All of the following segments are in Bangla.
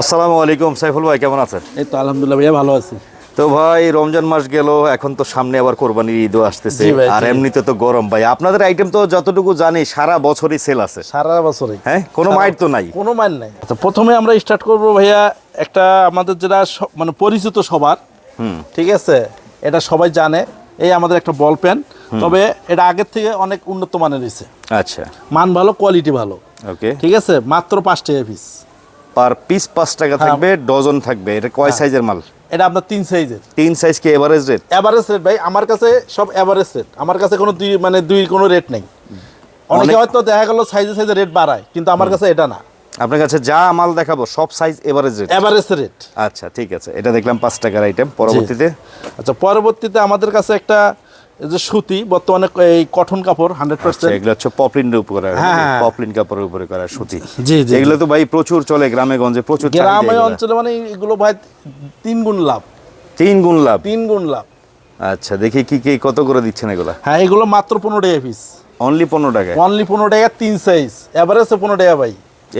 আসসালামু আলাইকুম সাইফুল ভাই কেমন আছেন? এই তো আলহামদুলিল্লাহ ভাইয়া ভালো আছি। তো ভাই রমজান মাস গেল এখন তো সামনে আবার কোরবানির ঈদও আসতেছে আর এমনিতে তো গরম ভাই। আপনাদের আইটেম তো যতটুকু জানি সারা বছরই সেল আছে। সারা বছরে হ্যাঁ কোনো মাইট তো নাই। কোনো মান নাই। আচ্ছা প্রথমে আমরা স্টার্ট করব ভাইয়া একটা আমাদের যেটা মানে পরিচিত সবার হুম। ঠিক আছে? এটা সবাই জানে এই আমাদের একটা বল পেন তবে এটা আগের থেকে অনেক উন্নত মানের হয়েছে। আচ্ছা। মান ভালো কোয়ালিটি ভালো। ওকে ঠিক আছে? মাত্র পাঁচ টাকা পিস পার পিস পাঁচ টাকা হ্যাঁ। থাকবে ডজন থাকবে। এটা কয় সাইজের মাল? এটা আপনার তিন সাইজের। তিন সাইজ কি এভারেজ রেট অ্যাভারেজ রেট ভাই আমার কাছে সব অ্যাভারেজ রেট আমার কাছে কোনো দুই মানে দুই কোনো রেট নেই। অনেকে হয়তো দেখা গেল সাইজে সাইজে রেট বাড়ায় কিন্তু আমার কাছে এটা না। আপনার কাছে যা মাল দেখাবো সব size average rate average rate আচ্ছা ঠিক আছে। এটা দেখলাম পাঁচ টাকার আইটেম পরবর্তীতে? আচ্ছা পরবর্তীতে আমাদের কাছে একটা যে সুতি বর্তমানে এই কটন কাপড় হান্ড্রেড আচ্ছা, পার্সেন্ট এগুলো হচ্ছে পপলিনের উপরে হ্যাঁ, হ্যাঁ। পপলিন কাপড়ের উপরে করা সুতি। জি জি এগুলো তো ভাই প্রচুর চলে গ্রামে গঞ্জে প্রচুর গ্রামে অঞ্চলে মানে এগুলো ভাই তিন গুণ লাভ। তিন গুণ লাভ? তিন গুণ লাভ। আচ্ছা দেখি কি কি কত করে দিচ্ছেন এগুলা? হ্যাঁ এগুলো মাত্র পনেরো টাকা পিস অনলি পনেরো টাকা অনলি পনেরো টাকা তিন সাইজ এভারেজে পনেরো টাকা ভাই।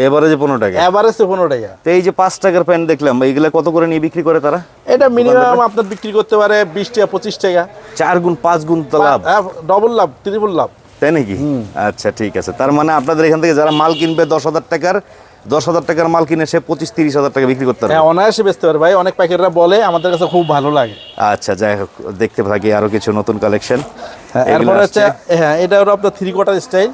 এবারে যে পনেরো টাকা। এভারেজে পনেরো টাকা। তো এই যে পাঁচ টাকার প্যান্ট দেখলাম এইগুলা কত করে নিয়ে বিক্রি করে তারা? এটা মিনিমাম আপনার বিক্রি করতে পারে বিশ টাকা পঁচিশ টাকা। চার গুণ পাঁচ গুণ তো লাভ। ডবল লাভ ট্রিপল লাভ। তাই নাকি? আচ্ছা ঠিক আছে। তার মানে আপনাদের এখান থেকে যারা মাল কিনবে দশ হাজার টাকার দশ হাজার টাকার মাল কিনে সে পঁচিশ তিরিশ হাজার টাকা বিক্রি করতে পারবে। হ্যাঁ অনায়াসে বেচতে পারে। ভাই অনেক প্যাকেটরা বলে আমাদের কাছে খুব ভালো লাগে। আচ্ছা যাই হোক দেখতে থাকি আরও কিছু নতুন কালেকশন হ্যাঁ এরপরে হচ্ছে হ্যাঁ এটা হলো আপনার থ্রি কোয়ার্টার স্টাইল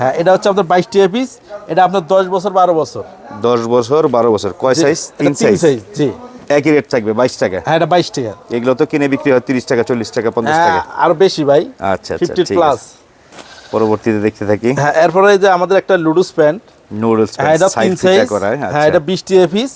হ্যাঁ এটা হচ্ছে আপনার বাইশ টাকা পিস এটা আপনার দশ বছর বারো বছর। দশ বছর বারো বছর। কয় সাইজ তিন সাইজ জি। একই রেট থাকবে বাইশ টাকা? হ্যাঁ এটা বাইশ টাকা এগুলো তো কিনে বিক্রি হয় তিরিশ টাকা চল্লিশ টাকা পঞ্চাশ হ্যাঁ টাকা। আরও বেশি ভাই। আচ্ছা আচ্ছা ফিফটি ঠিক প্লাস পরবর্তীতে দেখতে থাকি। হ্যাঁ এরপরে যে আমাদের একটা লুডুস প্যান্ট নুডলস হ্যাঁ এটা তিন সাইজ হ্যাঁ এটা বিশ টাকা পিস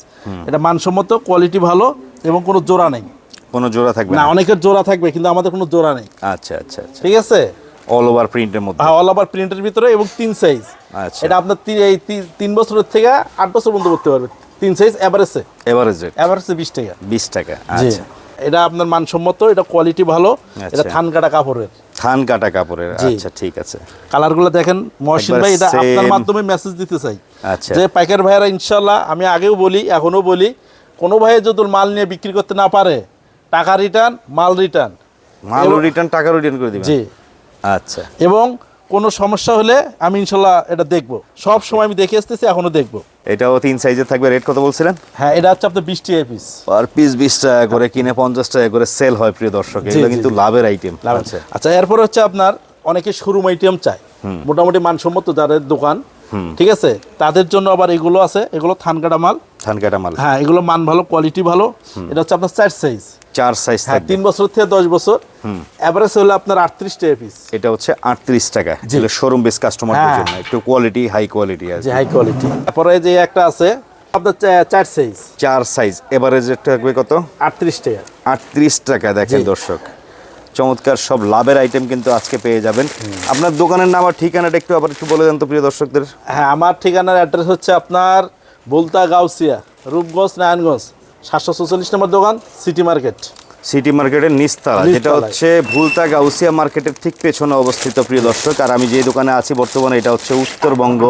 এটা মানসম্মত কোয়ালিটি ভালো এবং কোনো জোড়া নেই। কোনো জোড়া থাকবে না অনেকের জোড়া থাকবে কিন্তু আমাদের কোনো জোড়া নেই। আচ্ছা আচ্ছা আচ্ছা। ঠিক আছে? অল ওভার প্রিন্টের মধ্যে? হ্যাঁ অল ওভার প্রিন্টের ভিতরে এবং তিন সাইজ আচ্ছা। এটা আপনার তিন- এই তিন- বছরের থেকে আট বছর পর্যন্ত করতে পারবে। তিন সাইজ এভারেজ রেট অ্যাভারেজে বিশ টাকা। বিশ টাকা আচ্ছা। এটা আপনার মানসম্মত এটা কোয়ালিটি ভালো এটা আচ্ছা। থান কাটা কাপড়ের। থান কাটা কাপড়ের আচ্ছা ঠিক আছে। কালারগুলো দেখেন মহসিন ভাই এটা আপনার মাধ্যমে মেসেজ দিতে চাই। আচ্ছা। যে পাইকার ভাইয়েরা ইনশাল্লাহ আমি আগেও বলি এখনও বলি কোনো ভাই যদি মাল নিয়ে বিক্রি করতে না পারে টাকা রিটার্ন মাল রিটার্ন মাল রিটার্ন টাকা রিটার্ন করে দিবেন। জি। আচ্ছা। এবং কোনো সমস্যা হলে আমি ইনশাল্লাহ এটা দেখব। সব সময় আমি দেখে আসতেছি এখনও দেখব। এটাও তিন সাইজের থাকবে রেট কত বলছিলেন? হ্যাঁ এটা হচ্ছে আপনার বৃষ্টি পিস পার পিস বিশ টাকা করে কিনে পঞ্চাশ টাকা করে সেল হয় প্রিয় দর্শক। এগুলো কিন্তু লাভের আইটেম আচ্ছা। আচ্ছা এরপর হচ্ছে আপনার অনেকে শোরুম আইটেম চায়। মোটামুটি মানসম্মত যাদের দোকান ঠিক আছে? তাদের জন্য আবার এগুলো আছে এগুলো থান কাটা মাল। থান কাটা মাল। হ্যাঁ এগুলো মান ভালো কোয়ালিটি ভালো। এটা হচ্ছে আপনার চার সাইজ চার সাইজ হ্যাঁ তিন বছর থেকে দশ বছর। অ্যাভারেজ হলো আপনার আটত্রিশ টাকা পিস এটা হচ্ছে আটত্রিশ টাকা। যেগুলো শোরুম বেস কাস্টমারদের। জন্য। একটু কোয়ালিটি হাই কোয়ালিটি আছে হাই কোয়ালিটি তারপরে যে একটা আছে আপনার চার সাইজ চার সাইজ এভারেজ থাকবে কত? আটত্রিশ টাকা। আটত্রিশ টাকা দেখেন দর্শক। চমৎকার সব লাভের আইটেম কিন্তু আজকে পেয়ে যাবেন। আপনার দোকানের নাম আর ঠিকানাটা একটু আবার একটু বলে দেন তো প্রিয় দর্শকদের। হ্যাঁ আমার ঠিকানার অ্যাড্রেস হচ্ছে আপনার বুলতা গাউসিয়া রূপগঞ্জ নারায়ণগঞ্জ সাতশো চৌচল্লিশ নম্বর দোকান সিটি মার্কেট সিটি মার্কেটের নিস্তালা যেটা হচ্ছে ভুলতা গাউসিয়া মার্কেটের ঠিক পেছনে অবস্থিত প্রিয় দর্শক। আর আমি যে দোকানে আছি বর্তমানে এটা হচ্ছে উত্তরবঙ্গ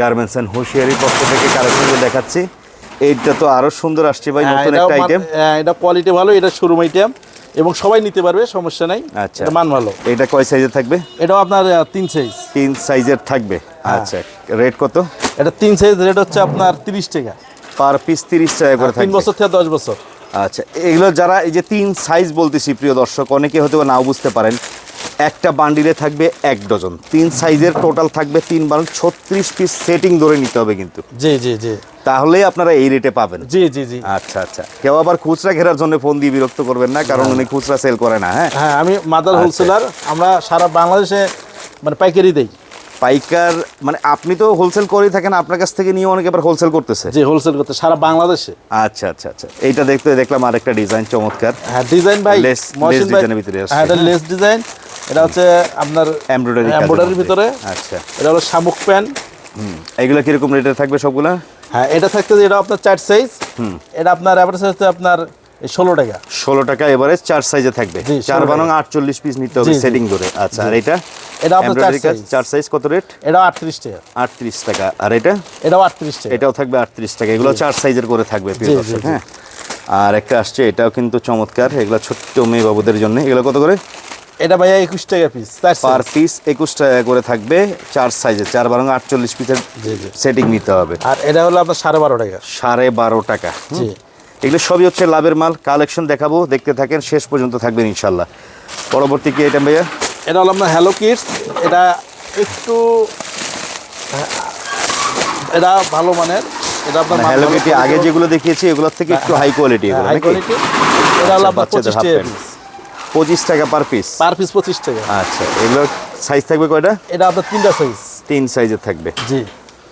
গার্মেন্টস অ্যান্ড হুঁশিয়ারির পক্ষ থেকে কালেকশনগুলো দেখাচ্ছি। এইটা তো আরও সুন্দর আসছে ভাই হ্যাঁ, নতুন একটা আইটেম হ্যাঁ, এটা কোয়ালিটি ভালো এটা শোরুম আইটেম এবং সবাই নিতে পারবে সমস্যা নাই। আচ্ছা। মান ভালো এটা কয় সাইজের থাকবে? এটাও আপনার তিন সাইজ তিন সাইজের থাকবে। হ্যাঁ। আচ্ছা রেট কত? এটা তিন সাইজ রেট হচ্ছে আপনার তিরিশ টাকা। পার পিস তিরিশ টাকা করে তিন বছর থেকে দশ বছর। আচ্ছা এগুলো যারা এই যে তিন সাইজ বলতেছি প্রিয় দর্শক অনেকে হয়তো নাও বুঝতে পারেন। একটা বান্ডিলে থাকবে এক ডজন। তিন সাইজের টোটাল থাকবে তিন বান্ডিল। ছত্রিশ পিস সেটিং ধরে নিতে হবে কিন্তু। জি জি জি। তাহলে আপনারা এই রেটে পাবেন। জি জি জি। আচ্ছা আচ্ছা। কেউ আবার খুচরা ঘেরার জন্য ফোন দিয়ে বিরক্ত করবেন না কারণ উনি খুচরা সেল করে না হ্যাঁ? হ্যাঁ আমি মাদার আচ্ছা। হোলসেলার আমরা সারা বাংলাদেশে মানে পাইকারি দেই। পাইকার মানে আপনি তো হোলসেল করেই থাকেন আপনার কাছ থেকে নিয়ে অনেকে আবার হোলসেল করতেছে। যে হোলসেল করতে সারা বাংলাদেশে। আচ্ছা আচ্ছা আচ্ছা। এইটা দেখতে দেখলাম আরেকটা ডিজাইন চমৎকার। হ্যাঁ ডিজাইন ভাই ভাই এর ভিতরে আসছে। হ্যাঁ এটা লেস ডিজাইন এটা হচ্ছে আপনার এমব্রয়ডারি এমব্রয়ডারির ভিতরে। আচ্ছা। এটা হলো শামুক প্যান্ট। হুম এগুলো কীরকম রেটে থাকবে সবগুলা? হ্যাঁ এটা থাকতে এটা আপনার চার সাইজ হুম। এটা আপনার অ্যাভারেজ হচ্ছে আপনার ষোলো টাকা। ষোলো টাকা এবারে চার সাইজে থাকবে। চার 16 বারং আটচল্লিশ পিস নিতে হবে। সেটিং করে। আচ্ছা আর এটা? এটা আপনার চার সাইজ কত রেট এটাও আটত্রিশ টাকা। আটত্রিশ টাকা। আর এটা? এটাও আটত্রিশ টাকা। এটাও থাকবে আটত্রিশ টাকা। এগুলো চার সাইজের করে থাকবে প্রিয় দর্শক হ্যাঁ? আর একটা আসছে এটাও কিন্তু চমৎকার। এগুলো ছোট্ট মেয়ে বাবুদের জন্য। এগুলো কত করে? এটা ভাইয়া একুশ টাকা পিস পার পিস একুশ টাকা করে থাকবে চার সাইজে চার বারং আটচল্লিশ পিসের। সেটিং নিতে হবে। আর এটা হলো আপনার সাড়ে বারো টাকা। সাড়ে বারো টাকা এগুলো সবই হচ্ছে লাভের মাল। কালেকশন দেখাবো দেখতে থাকেন শেষ পর্যন্ত থাকবেন ইনশাল্লাহ। পরবর্তী কি এটা ভাইয়া? এটা হলো আপনার হ্যালো কিডস এটা একটু এটা ভালো মানের। এটা আপনার হ্যালো ভালো কিটি আগে যেগুলো দেখিয়েছি এগুলোর থেকে একটু হাই কোয়ালিটি এগুলো হাই কোয়ালিটি এটা হলো আপনার পঁচিশ টাকা পঁচিশ টাকা পার পিস পার পিস পঁচিশ টাকা। আচ্ছা এগুলো সাইজ থাকবে কয়টা? এটা আপনার তিনটা সাইজ তিন সাইজের থাকবে। জি।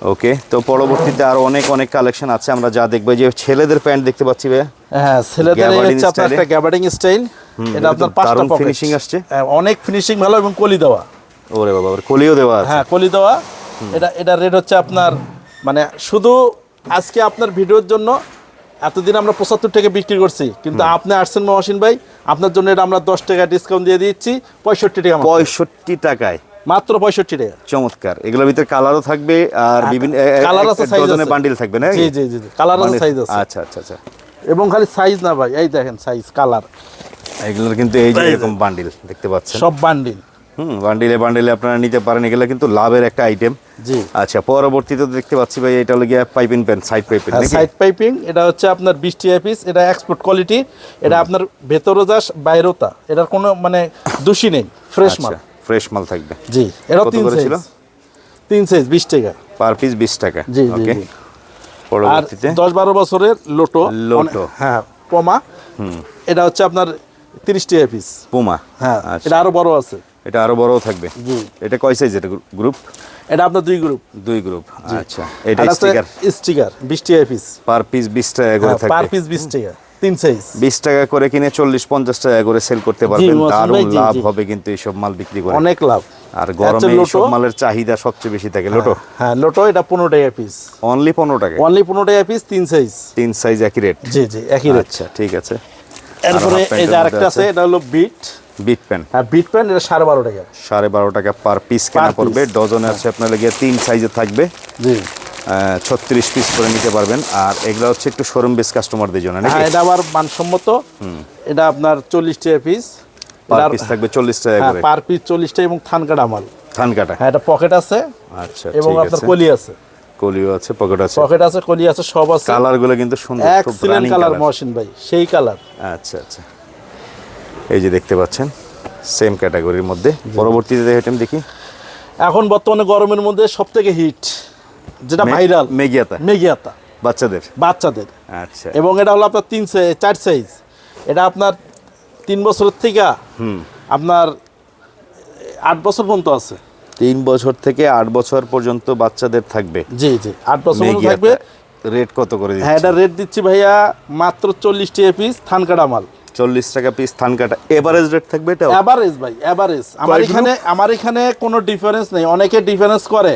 ওকে তো পরবর্তীতে আরও অনেক অনেক কালেকশন আছে। আমরা যা দেখব যে ছেলেদের প্যান্ট দেখতে পাচ্ছি ভাইয়া। হ্যাঁ ছেলেদের হচ্ছে আপনার একটা গ্যাবার্ডিং স্টাইল এটা আপনার পাঁচটা পকেট finishing আসছে। অনেক ফিনিশিং ভালো এবং কলি দেওয়া। ওরে বাবা ওর কলিও দেওয়া হ্যাঁ কলি দেওয়া। এটা এটা রেট হচ্ছে আপনার মানে শুধু আজকে আপনার ভিডিওর জন্য এতদিন আমরা পঁচাত্তর টাকা বিক্রি করছি কিন্তু আপনি আসছেন মহসিন ভাই আপনার জন্য এটা আমরা দশ টাকা ডিসকাউন্ট দিয়ে দিচ্ছি পঁয়ষট্টি টাকা। পঁয়ষট্টি টাকায়। মাত্র পঁয়ষট্টি টাকা। চমৎকার। এগুলোর ভিতরে কালারও থাকবে আর বিভিন্ন কালার আছে সাইজ আছে। বান্ডিল থাকবে না জি জি জি কালার আছে সাইজ আছে। আচ্ছা আচ্ছা আচ্ছা। এবং খালি সাইজ না ভাই এই দেখেন সাইজ কালার এগুলোর কিন্তু এই যে এরকম বান্ডিল দেখতে পাচ্ছেন? সব বান্ডিল হুম বান্ডিলে বান্ডিলে আপনারা নিতে পারেন। এগুলো কিন্তু লাভের একটা আইটেম জি। আচ্ছা পরবর্তীতে দেখতে পাচ্ছি ভাই এটা হলো গিয়ে piping pen side piping side piping এটা হচ্ছে আপনার বৃষ্টি পিস এটা এক্সপোর্ট কোয়ালিটি এটা আপনার ভেতরও যাস বাইরেও তা। এটার কোনো মানে দোষী নেই ফ্রেশ মাল। আচ্ছা ফ্রেশ মাল থাকবে। জি কত তিন ছিল? তিন সাইজ বিশ টাকা। পার পিস বিশ টাকা। জি জি ওকে পরবর্তীতে? দশ বারো বছরের লোটো। লোটো। হ্যাঁ পমা। এটা হচ্ছে আপনার তিরিশ টাকা পিস পোমা? হ্যাঁ আচ্ছা। এটা আরও বড় আছে। এটা আরও বড় থাকবে? জি। এটা কয় সাইজ এটা গ্রুপ এটা আপনার দুই গ্রুপ দুই গ্রুপ আচ্ছা। এটা এটা স্টিকার স্টিকার বিশ টাকা পিস পার পিস বিশ টাকা করে থাকবে পার পিস বিশ টাকা। তিন সাইজ বিশ টাকা করে কিনে চল্লিশ পঞ্চাশ টাকা করে সেল করতে পারবেন। দারুণ লাভ হবে কিন্তু এইসব মাল বিক্রি করে। অনেক লাভ। আর গরমে হচ্ছে এইসব মালের চাহিদা সবচেয়ে বেশি থাকে লোটো হ্যাঁ লোটো এটা পনেরো টাকা পিস অনলি পনেরো টাকা। অনলি পনেরো টাকা পিস তিন সাইজ তিন সাইজ একই রেট জি জি একই রেট আচ্ছা ঠিক আছে। এরপরে এই যে আরেকটা আছে? এটা হলো বিট বিট প্যান হ্যাঁ বিট প্যান্ট এটা সাড়ে বারো টাকা। সাড়ে বারো টাকা পার পিস কেনা। পড়বে। ডজনে আছে আপনার লেগে তিন সাইজে থাকবে। জি। ছত্রিশ পিস করে নিতে পারবেন। আর এগুলো হচ্ছে একটু শোরুম বেস কাস্টমারদের জন্য নাকি? হ্যাঁ এটা আবার মানসম্মত। এটা আপনার চল্লিশ টাকা পিস পার পিস থাকবে চল্লিশ টাকা হ্যাঁ করে। পার পিস চল্লিশ টাকা এবং থান কাটা মাল। থান কাটা। হ্যাঁ এটা পকেট আছে। আচ্ছা এবং আপনার কলি আছে। কলিও আছে পকেট আছে। পকেট আছে কলি আছে সব আছে। কালারগুলো কিন্তু সুন্দর এক্সিলেন্ট কালার মহসিন ভাই সেই কালার আচ্ছা আচ্ছা। এই যে দেখতে পাচ্ছেন সেম ক্যাটাগরির মধ্যে। পরবর্তীতে আইটেম দেখি। এখন বর্তমানে গরমের মধ্যে সব থেকে হিট যেটা ভাইরাল মেগিয়াতা। মেগিয়াতা। বাচ্চাদের। বাচ্চাদের। আচ্ছা। এবং এটা হলো আপনার তিন সাইজ চার সাইজ এটা আপনার তিন বছরের থেকে আপনার আট বছর পর্যন্ত আছে। তিন বছর থেকে আট বছর পর্যন্ত বাচ্চাদের থাকবে। জি জি। আট বছর থাকবে। রেট কত করে হ্যাঁ এটা রেট দিচ্ছি ভাইয়া মাত্র চল্লিশ টাকা পিস থান কাটা মাল। চল্লিশ টাকা পিস থান কাটা এভারেজ রেট থাকবে এটা এভারেজ ভাই এভারেজ আমার এখানে আমার এখানে কোনো ডিফারেন্স নেই। অনেকে ডিফারেন্স করে।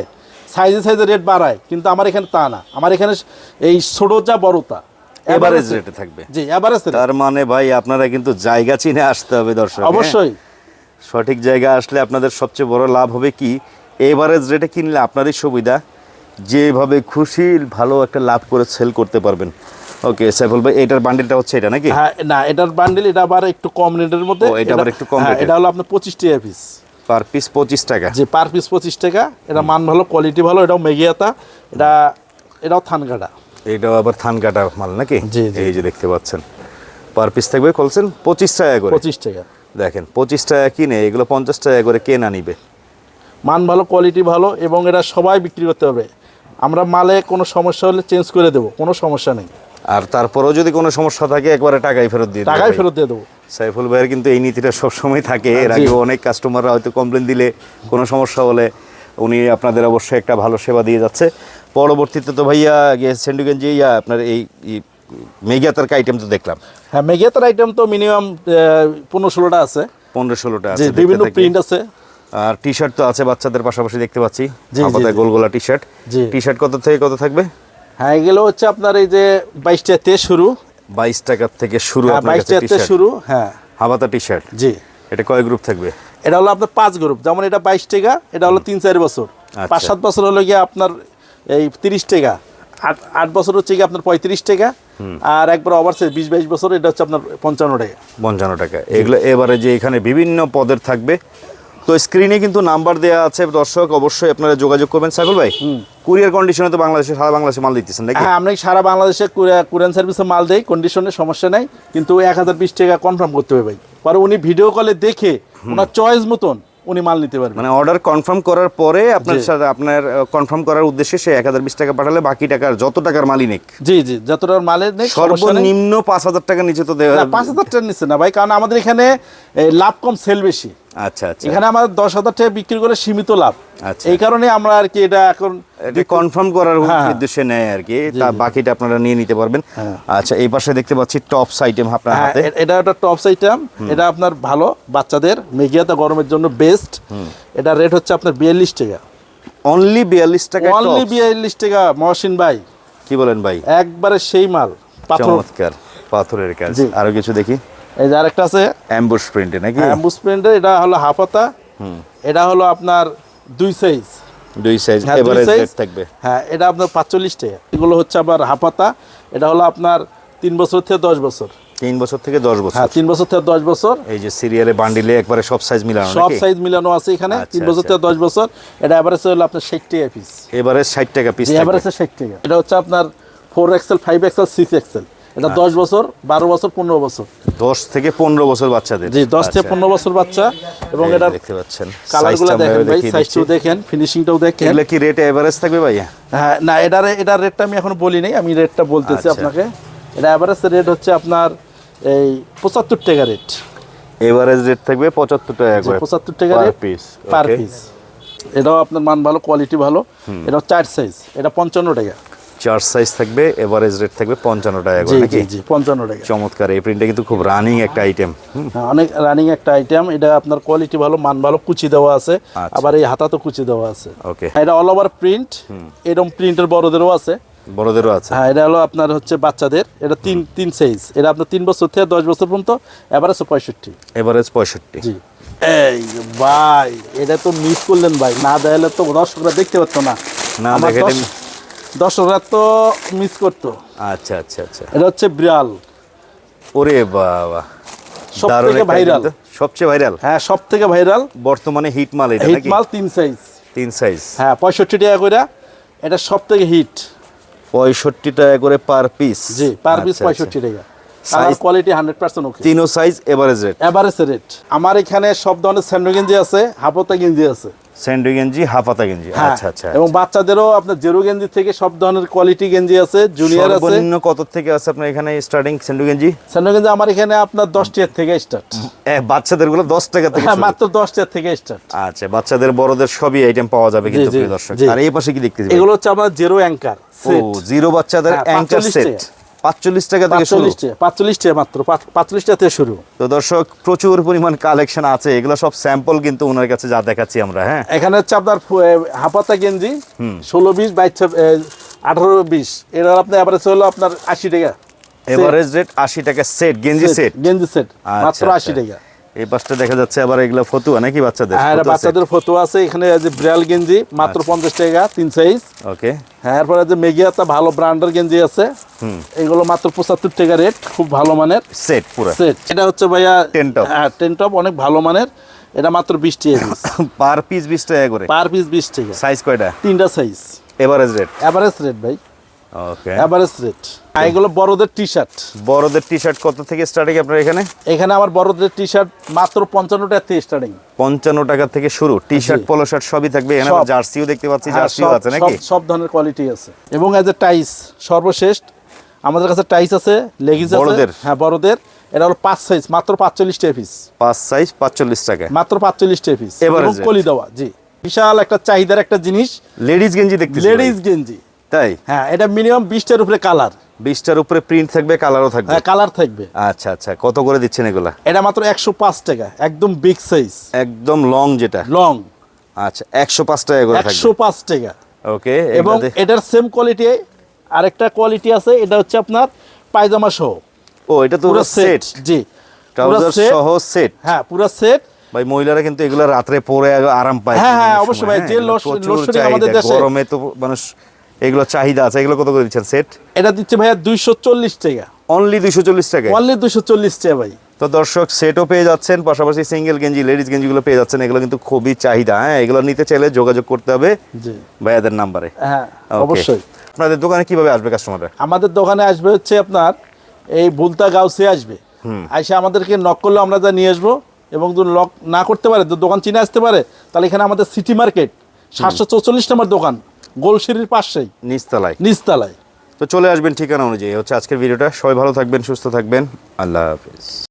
সাইজে সাইজে রেট বাড়ায় কিন্তু আমার এখানে তা না। আমার এখানে এই ছোট যা বড় এভারেজ রেটে থাকবে। জি অ্যাভারেজ তার মানে ভাই আপনারা কিন্তু জায়গা চিনে আসতে হবে দর্শক হ্যাঁ? অবশ্যই। সঠিক জায়গা আসলে আপনাদের সবচেয়ে বড় লাভ হবে কি? এভারেজ রেটে কিনলে আপনারই সুবিধা যেভাবে খুশি ভালো একটা লাভ করে সেল করতে পারবেন। ওকে সাইফুল ভাই এটার বান্ডিলটা হচ্ছে এটা নাকি? হ্যাঁ না এটার বান্ডেল এটা আবার একটু কম রেটের মধ্যে। ও, এটা আবার একটু কম হ্যাঁ, এটা হলো আপনার পঁচিশ টাকা পিস পার পিস পঁচিশ টাকা। যে পার পিস পঁচিশ টাকা। এটা মান ভালো কোয়ালিটি ভালো এটাও মেগিয়াতা এটা এটাও থানকাটা এইটাও আবার থান কাটা মাল নাকি? জি, জি। এই যে দেখতে পাচ্ছেন। পার পিস থাকবে বলছেন পঁচিশ টাকা করে। পঁচিশ টাকা। দেখেন পঁচিশ টাকা কিনে এগুলো পঞ্চাশ টাকা করে কে না নিবে। মান ভালো কোয়ালিটি ভালো এবং এটা সবাই বিক্রি করতে হবে আমরা মালে কোনো সমস্যা হলে চেঞ্জ করে দেবো কোনো সমস্যা নেই। আর তারপরেও যদি কোনো সমস্যা থাকে একবারে টাকাই ফেরত দিয়ে টাকাই ফেরত দিয়ে দেবো। সাইফুল ভাইয়ের কিন্তু এই নীতিটা সবসময় থাকে। এর আগে অনেক কাস্টমাররা হয়তো কমপ্লেন দিলে কোনো সমস্যা হলে উনি আপনাদের অবশ্যই একটা ভালো সেবা দিয়ে যাচ্ছে। পরবর্তীতে তো ভাইয়া সেন্ডুগঞ্জে ইয়া আপনার এই মেঘাতার আইটেম তো দেখলাম। হ্যাঁ মেগিয়াতার আইটেম তো মিনিমাম পনেরো ষোলোটা আছে। পনেরো ষোলোটা আছে বিভিন্ন প্রিন্ট আছে। আর টি শার্ট তো আছে বাচ্চাদের পাশাপাশি দেখতে পাচ্ছি। জি। গোলগোলা টি শার্ট টি শার্ট কত থেকে কত থাকবে? হ্যাঁ এগুলো হচ্ছে আপনার এই যে বাইশ টাকা শুরু। বাইশ টাকার থেকে শুরু হ্যাঁ বাইশ টাকাতে শুরু হ্যাঁ। হাবাতা টি শার্ট জি। এটা কয় গ্রুপ থাকবে? এটা হলো আপনার পাঁচ গ্রুপ যেমন এটা বাইশ টাকা এটা হলো তিন চার বছর। আচ্ছা। পাঁচ সাত বছর হলো গিয়ে আপনার এই তিরিশ টাকা আট আট বছর হচ্ছে গিয়ে আপনার পঁয়ত্রিশ টাকা আর একবার ওভারসে বিশ বাইশ বছর এটা হচ্ছে আপনার পঞ্চান্ন টাকা। পঞ্চান্ন টাকা। এগুলো এবারে যে এখানে বিভিন্ন পদের থাকবে তো স্ক্রিনে কিন্তু নাম্বার দেওয়া আছে। দর্শক অবশ্যই আপনারা যোগাযোগ করবেন। সাইফুল ভাই কুরিয়ার কন্ডিশনে তো বাংলাদেশে সারা বাংলাদেশে মাল দিতেছেন নাকি? হ্যাঁ আমরা সারা বাংলাদেশে কুরিয়ান সার্ভিসে মাল দেই কন্ডিশনে সমস্যা নাই। কিন্তু এক হাজার বিশ টাকা কনফার্ম করতে হবে ভাই। পরে উনি ভিডিও কলে দেখে ওনার চয়েস মতন উনি মাল নিতে পারবেন। মানে অর্ডার কনফার্ম করার পরে আপনার সাথে আপনার কনফার্ম করার উদ্দেশ্যে সে এক হাজার বিশ টাকা পাঠালে বাকি টাকার যত টাকার মালই নিক। জি জি যত টাকার মালের নেই। সর্বনিম্ন পাঁচ হাজার টাকার নিচে তো দেওয়া পাঁচ হাজার টাকা নিচ্ছে না ভাই কারণ আমাদের এখানে লাভ কম সেল বেশি। আচ্ছা আচ্ছা। এখানে আমাদের দশ হাজার টাকা বিক্রি করে সীমিত লাভ। আচ্ছা। এই কারণে আমরা আর কি এটা এখন এটা কনফার্ম করার হ্যাঁ। উদ্দেশ্যে নেয় আর কি। তা বাকিটা আপনারা নিয়ে নিতে পারবেন। হ্যাঁ। আচ্ছা এই পাশে দেখতে পাচ্ছি টপস আইটেম আপনার হ্যাঁ, হাতে। এটা একটা টপস আইটেম এটা আপনার ভালো বাচ্চাদের মেঘিয়াতে গরমের জন্য বেস্ট এটা রেট হচ্ছে আপনার বিয়াল্লিশ টাকা। অনলি বিয়াল্লিশ টাকা অনলি বিয়াল্লিশ টাকা মহসিন ভাই। কি বলেন ভাই? একবারে সেই মাল পাথর। চমৎকার পাথরের কাজ। আরও কিছু দেখি? এই যে আরেকটা আছে? অ্যাম্বুশ প্রিন্টে নাকি? অ্যাম্বুস প্রিন্টের এটা হলো হাফাতা এটা হলো আপনার দুই সাইজ দুই সাইজ এভারেজ রেট থাকবে। হ্যাঁ এটা আপনার পাঁচচল্লিশ টাকা এগুলো হচ্ছে আবার হাফাতা এটা হলো আপনার তিন বছর থেকে দশ বছর। তিন বছর থেকে দশ বছর। হ্যাঁ তিন বছর থেকে দশ বছর। এই যে সিরিয়ালে বান্ডিলে একবারে সব সাইজ মিলানো সব সাইজ মিলানো আছে এখানে। আচ্ছা, তিন বছর আচ্ছা। থেকে দশ বছর। এটা অ্যাভারেজ হলো আপনার ষাট টাকা পিস এবারে ষাট টাকা পিস অ্যাভারেজে ষাট টাকা। এটা হচ্ছে আপনার four XL five XL six XL এটা আচ্ছা। দশ বছর বারো বছর পনেরো বছর। দশ থেকে পনেরো বছর বাচ্চাদের। জি দশ থেকে আচ্ছা। পনেরো বছর বাচ্চা এবং এটা দেখতে পাচ্ছেন। কালারগুলো দেখেন ভাই সাইজটাও। দেখেন ফিনিশিংটাও দেখেন। এগুলো কি রেট এভারেজ থাকবে ভাইয়া? হ্যাঁ না এটার এটার রেটটা আমি এখন বলি নাই আমি রেটটা বলতেছি আচ্ছা। আপনাকে। এটা অ্যাভারেজ রেট হচ্ছে আপনার এই পঁচাত্তর টাকা রেট এভারেজ রেট থাকবে পঁচাত্তর টাকা করে পঁচাত্তর টাকা রেট পিস পার পিস এটাও আপনার মান ভালো কোয়ালিটি ভালো। এটাও চার সাইজ এটা পঞ্চান্ন টাকা। চার সাইজ থাকবে এভারেজ রেট থাকবে পঞ্চান্ন টাকা করে নাকি? জি পঞ্চান্ন টাকা। চমৎকার এই প্রিন্টটা কিন্তু খুব রানিং একটা আইটেম হ্যাঁ, অনেক রানিং একটা আইটেম এটা আপনার কোয়ালিটি ভালো মান ভালো কুচি দেওয়া আছে আচ্ছা। আবার এই হাতাতেও কুচি দেওয়া আছে। ওকে এটা অল ওভার প্রিন্ট এরকম প্রিন্টের বড়দেরও আছে। বড়দেরও আছে। হ্যাঁ এটা হলো আপনার হচ্ছে বাচ্চাদের এটা তিন তিন সাইজ এটা আপনার তিন বছর থেকে দশ বছর পর্যন্ত আছে পঁয়ষট্টি। এভারেজ পঁয়ষট্টি। জি। এই ভাই এটা তো মিস করলেন ভাই না দেখালে তো দর্শকরা দেখতে পারতো না। না দর্শ- দর্শকরা তো মিস করতো। আচ্ছা আচ্ছা আচ্ছা। এটা হচ্ছে বিড়াল। ওরে বাবা। সব দারুণ থেকে একটা ভাইরাল সবচেয়ে ভাইরাল হ্যাঁ সব থেকে ভাইরাল বর্তমানে হিট মাল এটা হিট মাল তিন সাইজ তিন সাইজ হ্যাঁ পঁয়ষট্টি টাকা করে। এটা সব থেকে হিট পঁয়ষট্টি টাকা করে পার পিস জি পার পিস পঁয়ষট্টি টাকা। Size- quality hundred percent okay তিনও size average rate average rate আমার এখানে সব ধরনের স্যান্ডো গেঞ্জি আছে হাফতা গেঞ্জি আছে। স্যান্ডো গেঞ্জি হাফাতা গেঞ্জি। হ্যাঁ আচ্ছা আচ্ছা এবং বাচ্চাদেরও আপনার জেরো গেঞ্জি থেকে সব ধরনের কোয়ালিটি গেঞ্জি আছে জুনিয়র আছে। সর্বনিম্ন কত থেকে আছে আপনার এখানে স্টার্টিং স্যান্ডো গেঞ্জি? স্যান্ডো গেঞ্জি আমার এখানে আপনার দশ টাকার থেকে স্টার্ট এ, বাচ্চাদেরগুলো দশ টাকা থেকে হ্যাঁ মাত্র দশ টাকার থেকে স্টার্ট আচ্ছা বাচ্চাদের বড়দের সবই আইটেম পাওয়া যাবে কিন্তু প্রিয় দর্শক। আর এই পাশে কি দেখতেছি এগুলো হচ্ছে আপনার জেরো অ্যাঙ্কার ও জিরো বাচ্চাদের হ্যাঁ, অ্যাঙ্কার সেট টাকা। পাঁচচল্লিশ টাকা থেকে শুরু। পাঁচচল্লিশ টাকা মাত্র পাঁচ- পাঁচচল্লিশ টাকা থেকে শুরু। তো দর্শক প্রচুর পরিমাণ কালেকশন আছে এগুলো সব স্যাম্পল কিন্তু ওনার কাছে যা দেখাচ্ছি আমরা হ্যাঁ? এখানে হচ্ছে আপনার হাফাতা গেঞ্জি ষোলো বিশ বাইশ আঠারো বিশ। এটা আপনার অ্যাভারেজ হলো আপনার আশি টাকা। এভারেজ রেট আশি টাকা সেট গেঞ্জি সেট গেঞ্জি সেট মাত্র আচ্ছা, আশি আচ্ছা। টাকা। এই পাশটা দেখা যাচ্ছে আবার এগুলো ফতুয়া নাকি বাচ্চাদের? হ্যাঁ বাচ্চাদের ফটো আছে। এখানে যে ব্রাল গেঞ্জি মাত্র আচ্ছা। পঞ্চাশ টাকা তিন সাইজ ওকে হ্যাঁ এরপরে যে মেগিয়াতা ভালো ব্র্যান্ডের গেঞ্জি আছে। এগুলো মাত্র পঁচাত্তর টাকা রেট খুব ভালো মানের। সেট পুরো। সেট এটা হচ্ছে ভাইয়া টেন টপ হ্যাঁ টেন টপ অনেক ভালো মানের। এটা মাত্র বিশ টাকা পার পিস বিশ টাকা করে। পার পিস বিশ টাকা। সাইজ কয়টা? তিনটা size average rate average rate ভাই। ওকে অ্যাভারেজ রেট এগুলো বড়দের টি শার্ট বড়দের টি শার্ট কত থেকে স্টার্টিং আপনার এখানে? এখানে আমার বড়দের টি শার্ট মাত্র পঞ্চান্ন টাকা থেকে স্টার্টিং পঞ্চান্ন টাকা থেকে শুরু। T shirt. পলো শার্ট সবই থাকবে। এখানে জার্সিও দেখতে পাচ্ছি জার্সিও আছে নাকি? সব ধরনের কোয়ালিটি আছে। এবং এজ এ টাইস সর্বশেষ আমাদের কাছে টাইস আছে লেগিস আছে। বড়দের? হ্যাঁ বড়দের। এটা হলো পাঁচ সাইজ মাত্র পাঁচচল্লিশ টাকা পিস পাঁচ সাইজ পাঁচচল্লিশ টাকা। মাত্র পাঁচচল্লিশ টাকা পিস এবং কলি দেওয়া জি। বিশাল একটা চাহিদার একটা জিনিস। লেডিস গেঞ্জি দেখতেছি লেডিস গেঞ্জি। তাই? হ্যাঁ এটা মিনিমাম বিশটার উপরে কালার বিশটার উপরে প্রিন্ট থাকবে কালারও থাকবে। হ্যাঁ কালার থাকবে। আচ্ছা আচ্ছা কত করে দিচ্ছেন এগুলা? এটা মাত্র একশো পাঁচ টাকা একদম বিগ সাইজ একদম লং যেটা। লং আচ্ছা একশো পাঁচ টাকা করে একশো পাঁচ টাকা। ওকে এবং এটার সেম কোয়ালিটি আরেকটা কোয়ালিটি আছে এটা হচ্ছে আপনার পায়জামা সহ। ও এটা তো পুরো সেট জি। ট্রাউজার সহ সেট হ্যাঁ পুরো সেট ভাই মহিলারা কিন্তু এগুলো রাত্রে পরে আরাম পায় হ্যাঁ, হ্যাঁ, অবশ্যই ভাই, হ্যাঁ, যে এগুলো লোড- লোডশেডিং আমাদের দেশে- গরমে তো মানুষ এগুলো চাহিদা আছে এগুলো কত করে দিচ্ছেন? সেট এটা দিচ্ছে ভাইয়া দুইশো চল্লিশ টাকা। অনলি দুইশো চল্লিশ টাকা অনলি দুইশো চল্লিশ টাকা ভাই। তো দর্শক সেটও পেয়ে যাচ্ছেন পাশাপাশি সিঙ্গেল গেঞ্জি লেডিস গেঞ্জিগুলো পেয়ে যাচ্ছেন এগুলো কিন্তু খুবই চাহিদা হ্যাঁ? এগুলো নিতে চাইলে যোগাযোগ করতে হবে ভাইয়াদের নাম্বারে। হ্যাঁ অবশ্যই। আপনাদের দোকানে কীভাবে আসবে কাস্টমাররা আমাদের দোকানে আসবে হচ্ছে আপনার এই বুলতা গাউসে আসবে। আইসে আমাদেরকে নক করলে আমরা যা নিয়ে আসব এবং যদি লক না করতে পারে তো দোকান চিনে আসতে পারে তাহলে এখানে আমাদের সিটি মার্কেট সাতশো চৌচল্লিশ নম্বর দোকান। গোলসিরির পাশেই। নিস্তালায় নিস্তালায় তো চলে আসবেন ঠিকানা অনুযায়ী। হচ্ছে আজকের ভিডিওটা। সবাই ভালো থাকবেন সুস্থ থাকবেন। আল্লাহ হাফিজ।